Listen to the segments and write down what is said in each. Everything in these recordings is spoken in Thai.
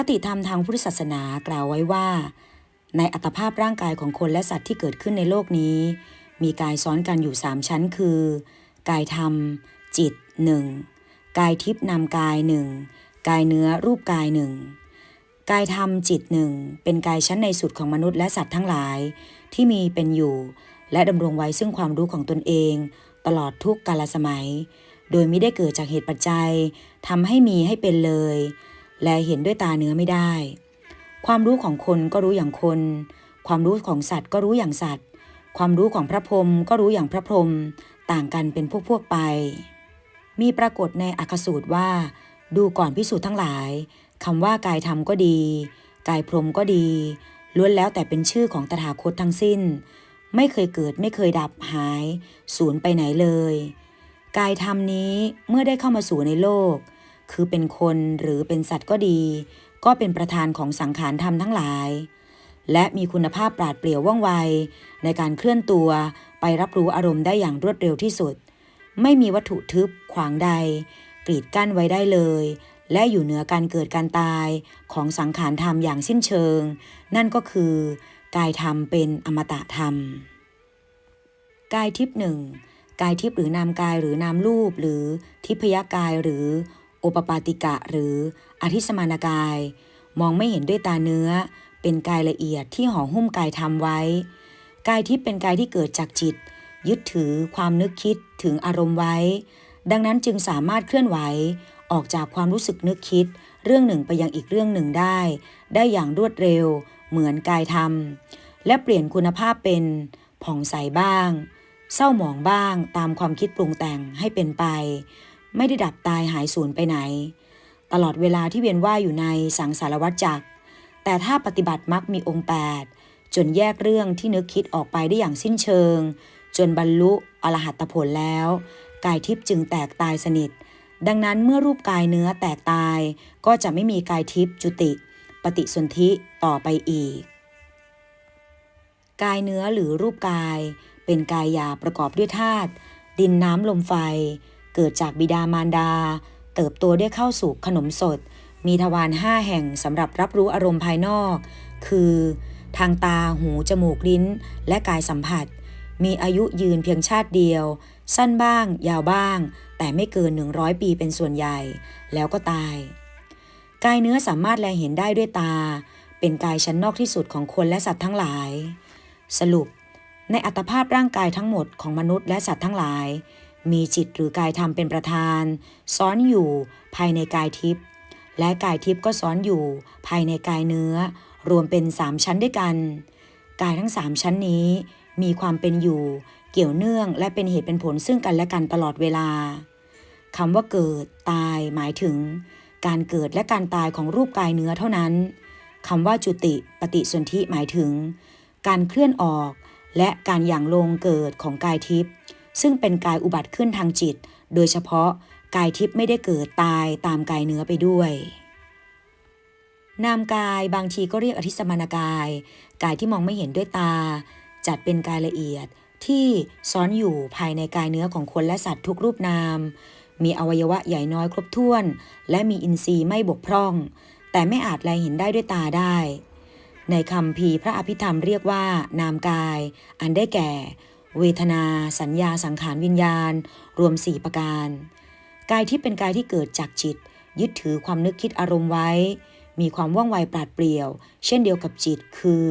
คติธรรมทางพุทธศาสนากล่าวไว้ว่า ในอัตภาพร่างกายของคนและสัตว์ที่เกิดขึ้นในโลกนี้ มีกายซ้อนกันอยู่สามชั้นคือ กายธรรม จิตหนึ่งกายทิพย์นามกายหนึ่งกายเนื้อรูปกายหนึ่งกายธรรมจิตหนึ่งเป็นกายชั้นในสุดของมนุษย์และสัตว์ทั้งหลาย ที่มีเป็นอยู่ และดำรงไว้ซึ่งความรู้ของตนเอง ตลอดทุกกาลสมัย โดยไม่ได้เกิดจากเหตุปัจจัยทำให้มีให้เป็นเลย และเห็นด้วยตาเนื้อไม่ได้ ความรู้ของคนก็รู้อย่างคน ความรู้ของสัตว์ก็รู้อย่างสัตว์ ความรู้ของพระพรหมก็รู้อย่างพระพรหมต่างกันเป็นพวกๆไป มีปรากฏในอักสูตรว่า ดูก่อนพิสูจน์ทั้งหลายคำว่ากายธรรมก็ดี กายพรหมก็ดีล้วนแล้วแต่เป็นชื่อของตถาคตทั้งสิ้น ไม่เคยเกิดไม่เคยดับหาย สูญไปไหนเลย กายธรรมนี้เมื่อได้เข้ามาสู่ในโลก คือเป็นคนหรือเป็นสัตว์ก็ดี ก็เป็นประธานของสังขารธรรมทั้งหลาย และมีคุณภาพปราดเปรียวว่องไว ในการเคลื่อนตัวไปรับรู้อารมณ์ได้อย่างรวดเร็วที่สุด ไม่มีวัตถุทึบขวางใดกรีดกั้นไว้ได้เลย และอยู่เหนือการเกิดการตายของสังขารธรรมอย่างสิ้นเชิง นั่นก็คือกายธรรมเป็นอมตะธรรม กายทิพย์หนึ่งกายทิพย์หรือนามกายหรือนามรูปหรือทิพยกายหรือโอ ปปาติกะหรืออธิสมานกาย มองไม่เห็นด้วยตาเนื้อ เป็นกายละเอียดที่ห่อหุ้มกายธรรมไว้ กายทิพย์เป็นกายที่เกิดจากจิต ยึดถือความนึกคิดถึงอารมณ์ไว้ ดังนั้นจึงสามารถเคลื่อนไหว ออกจากความรู้สึกนึกคิด เรื่องหนึ่งไปยังอีกเรื่องหนึ่งได้ ได้อย่างรวดเร็ว เหมือนกายธรรม และเปลี่ยนคุณภาพเป็นผ่องใสบ้าง เศร้าหมองบ้างตามความคิดปรุงแต่งให้เป็นไป ไม่ได้ดับตายหายสูญไปไหน ตลอดเวลาที่เวียนว่ายอยู่ในสังสารวัฏจักร แต่ถ้าปฏิบัติมักมีองค์ 8 จนแยกเรื่องที่นึกคิดออกไปได้อย่างสิ้นเชิง จนบรรลุอรหัตผลแล้ว กายทิพย์จึงแตกตายสนิท ดังนั้นเมื่อรูปกายเนื้อแตกตายก็จะไม่มีกายทิพย์จุติ ปฏิสนธิต่อไปอีก กายเนื้อหรือรูปกาย เป็นกายหยาประกอบด้วยธาตุดินน้ำลมไฟ เกิดจากบิดามารดา เติบโตด้วยเข้าสู่ขนมสด มีทวารห้าแห่งสำหรับรับรู้อารมณ์ภายนอก คือ ทางตาหูจมูกลิ้น และกายสัมผัส มีอายุยืนเพียงชาติเดียว สั้นบ้าง ยาวบ้าง แต่ไม่เกิน 100 ปีเป็นส่วนใหญ่ แล้วก็ตาย กายเนื้อสามารถแลเห็นได้ด้วยตา เป็นกายชั้นนอกที่สุดของคนและสัตว์ทั้งหลาย สรุปในอัตภาพร่างกายทั้งหมดของมนุษย์และสัตว์ทั้งหลาย มีจิตหรือกายธรรมเป็นประธานซ้อนอยู่ภายในกายทิพย์และกายทิพย์ก็ซ้อนอยู่ภายในกายเนื้อ รวมเป็นสามชั้นด้วยกัน กายทั้งสามชั้นนี้ มีความเป็นอยู่เกี่ยวเนื่องและเป็นเหตุเป็นผลซึ่งกันและกันตลอดเวลาคำว่าเกิดตายหมายถึง การเกิดและการตายของรูปกายเนื้อเท่านั้นคำว่าจุติปฏิสนธิหมายถึง การเคลื่อนออกและการหยั่งลงเกิดของกายทิพย์ ซึ่งเป็นกายอุบัติขึ้นทางจิต โดยเฉพาะกายทิพย์ไม่ได้เกิดตายตามกายเนื้อไปด้วย นามกายบางทีก็เรียกอธิสมานกาย กายที่มองไม่เห็นด้วยตา จัดเป็นกายละเอียดที่ซ้อนอยู่ภายในกายเนื้อของคนและสัตว์ทุกรูปนาม มีอวัยวะใหญ่น้อยครบถ้วน และมีอินทรีย์ไม่บกพร่อง แต่ไม่อาจแลเห็นได้ด้วยตาได้ ในคำพีพระอภิธรรมเรียกว่านามกาย อันได้แก่ เวทนา สัญญาสังขารวิญญาณ รวมสี่ประการ กายที่เป็นกายที่เกิดจากจิต ยึดถือความนึกคิดอารมณ์ไว้ มีความว่องไวปราดเปรียว เช่นเดียวกับจิตคือ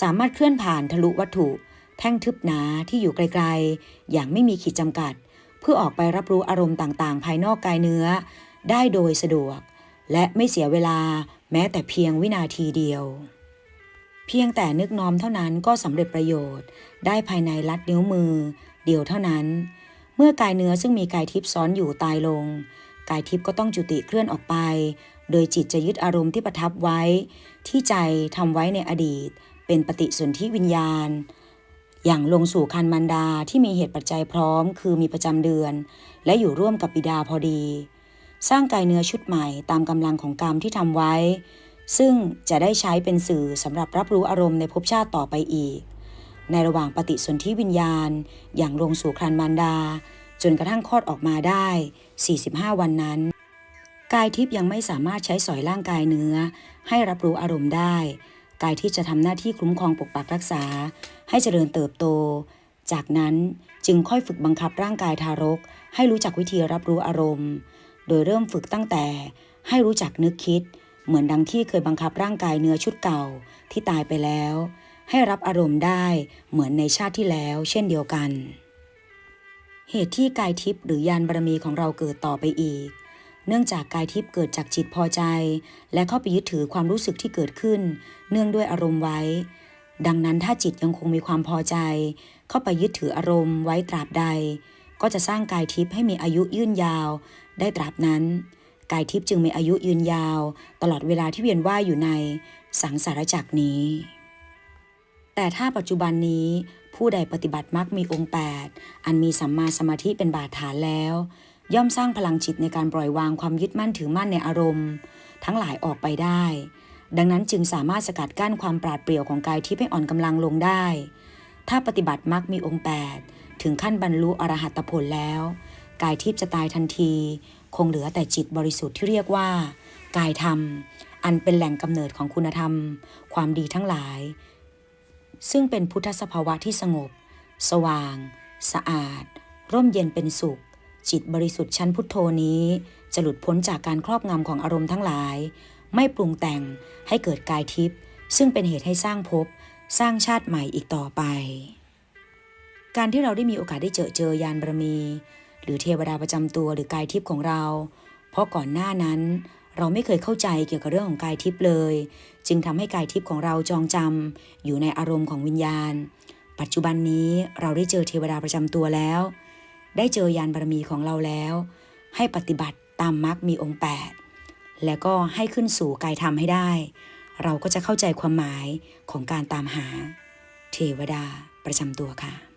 สามารถเคลื่อนผ่านทะลุวัตถุ แท่งทึบหนาที่อยู่ไกลๆ อย่างไม่มีขีดจำกัด เพื่อออกไปรับรู้อารมณ์ต่างๆ ภายนอกกายเนื้อ ได้โดยสะดวก และไม่เสียเวลาแม้แต่เพียงวินาทีเดียว พียงแต่นึกน้อมเท่านั้นก็สำเร็จประโยชน์ ได้ภายในลัดนิ้วมือ เดียวเท่านั้น เมื่อกายเนื้อซึ่งมีกายทิพย์ซ้อนอยู่ตายลง กายทิพย์ก็ต้องจุติเคลื่อนออกไป โดยจิตจะยึดอารมณ์ที่ประทับไว้ ที่ใจทำไว้ในอดีต เป็นปฏิสนธิวิญญาณ อย่างลงสู่คันมันดาที่มีเหตุปัจจัยพร้อม คือมีประจำเดือน และอยู่ร่วมกับบิดาพอดี สร้างกายเนื้อชุดใหม่ตามกำลังของกรรมที่ทำไว้ ซึ่งจะได้ใช้เป็นสื่อสำหรับรับรู้อารมณ์ในภพชาติต่อไปอีก ในระหว่างปฏิสนธิวิญญาณ อย่างลงสู่ครันมารดา จนกระทั่งคลอดออกมาได้ 45 วันนั้น กายทิพย์ยังไม่สามารถใช้สอยร่างกายเนื้อ ให้รับรู้อารมณ์ได้ กายที่จะทำหน้าที่คุ้มครองปกปักรักษา ให้เจริญเติบโต จากนั้นจึงค่อยฝึกบังคับร่างกายทารก ให้รู้จักวิธีรับรู้อารมณ์ โดยเริ่มฝึกตั้งแต่ให้รู้จักนึกคิด เหมือนดังที่เคยบังคับร่างกายเนื้อชุดเก่าที่ตายไปแล้ว ให้รับอารมณ์ได้เหมือนในชาติที่แล้ว เช่นเดียวกัน เหตุที่กายทิพย์หรือยานบารมีของเราเกิดต่อไปอีก เนื่องจากกายทิพย์เกิดจากจิตพอใจ และเข้าไปยึดถือความรู้สึกที่เกิดขึ้น เนื่องด้วยอารมณ์ไว้ ดังนั้นถ้าจิตยังคงมีความพอใจ เข้าไปยึดถืออารมณ์ไว้ตราบใด ก็จะสร้างกายทิพย์ให้มีอายุยืนยาว ได้ตราบนั้น กายทิพย์จึงมีอายุยืนยาว ตลอดเวลาที่เวียนว่ายอยู่ในสังสารจักรนี้ แต่ถ้าปัจจุบันนี้ผู้ใดปฏิบัติมักมีองค์ 8 อันมีสัมมาสมาธิเป็นบาดฐานแล้ว ย่อมสร้างพลังจิตในการปล่อยวางความยึดมั่นถือมั่นในอารมณ์ ทั้งหลายออกไปได้ ดังนั้นจึงสามารถสกัดกั้นความปราดเปรียวของกายที่ให้อ่อนกำลังลงได้ ถ้าปฏิบัติมักมีองค์ 8 ถึงขั้นบรรลุอรหัตผลแล้ว กายทิพย์จะตายทันที คงเหลือแต่จิตบริสุทธิ์ที่เรียกว่า กายธรรม อันเป็นแหล่งกำเนิดของคุณธรรม ความดีทั้งหลาย ซึ่งเป็นพุทธสภาวะที่สงบ สว่าง สะอาด ร่มเย็นเป็นสุข จิตบริสุทธิ์ชั้นพุทโธนี้ จะหลุดพ้นจากการครอบงำของอารมณ์ทั้งหลาย ไม่ปรุงแต่งให้เกิดกายทิพย์ซึ่งเป็นเหตุให้สร้างภพสร้างชาติใหม่อีกต่อไป การที่เราได้มีโอกาสได้เจอเจอยานบารมี หรือเทวดาประจำตัวหรือกายทิพย์ของเรา เพราะก่อนหน้านั้น เราไม่เคยเข้าใจเกี่ยวกับเรื่องของกายทิพย์เลย จึงทำให้กายทิพย์ของเราจองจำอยู่ในอารมณ์ของวิญญาณ ปัจจุบันนี้เราได้เจอเทวดาประจำตัวแล้ว ได้เจอยานบารมีของเราแล้ว ให้ปฏิบัติตามมรรคมีองค์ 8 แล้วก็ให้ขึ้นสู่กายธรรมให้ได้ เราก็จะเข้าใจความหมายของการตามหา เทวดาประจำตัวค่ะ